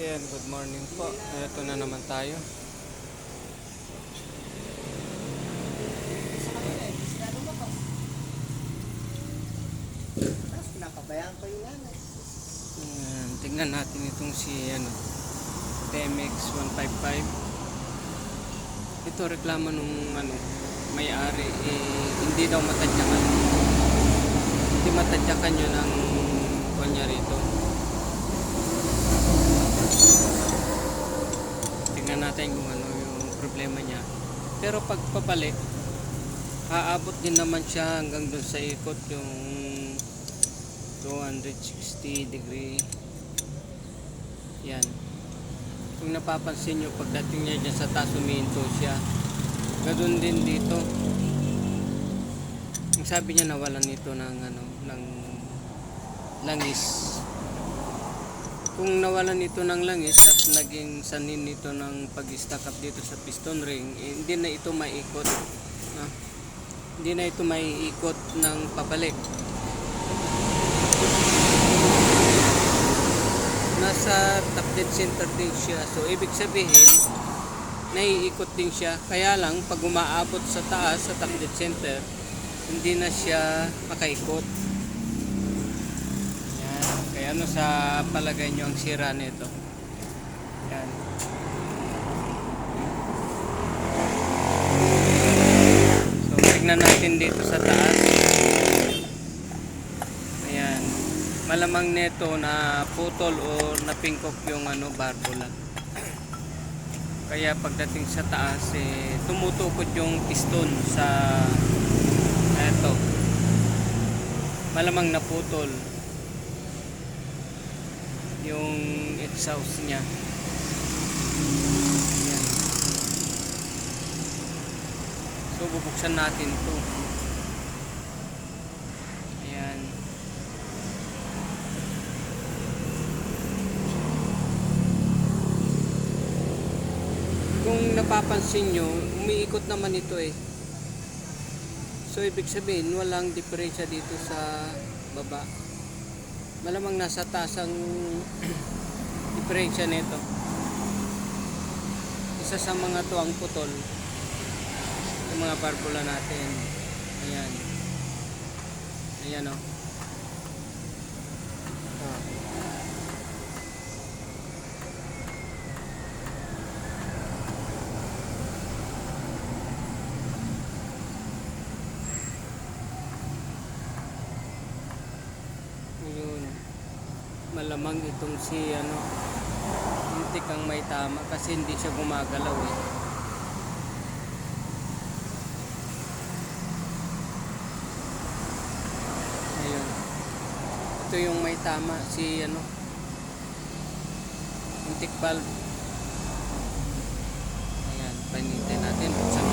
Yan, good morning po. Ito na naman tayo. Tapos pinapabayaan ko yung nanay. Yan, tingnan natin itong si ano, TMX 155. Ito reklamo nung ano, may-ari eh, hindi daw matadyakan. Hindi matadyakan yun ang kanya rito. Tingnan natin kung ano yung problema niya. Pero pag pabalik, aabot din naman siya hanggang dun sa ikot yung 260 degree. Yan. Kung napapansin nyo, pagdating niya dyan sa taas, umiinto siya. Ganun din dito. Ang sabi niya nawalan nito ng ano, ng langis. Kung nawalan ito ng langis at naging sanin nito ng pag-stack up dito sa piston ring, eh, hindi na ito maikot. No? Hindi na ito maiikot ng pabalik. nasa top dead center din siya. So, ibig sabihin, naiikot din siya. Kaya lang, pag umaabot sa taas, sa top dead center, hindi na siya makaikot. Ano sa palagay nyo ang sira nito? Yan. So, tignan natin dito sa taas. Ayan. Malamang neto na putol o napingkok yung ano barbula. Kaya pagdating sa taas eh tumutukod yung piston sa eto. Malamang naputol yung exhaust niya. Ayan. So bubuksan natin 'to. Ayan. kung napapansin nyo, umiikot naman ito eh. So, ibig sabihin, walang diferensya dito sa baba. Malamang nasa taas ang diferensya nito. Isa sa mga to ang putol. Yung mga barbula natin. Ayan. Ayan o. Oh. Ah. Yun. Malamang itong si ano, hindi kang may tama kasi hindi siya gumagalaw eh. Ayun. Ito yung may tama si ano, intake valve. Ayan, panitin natin. Buksan.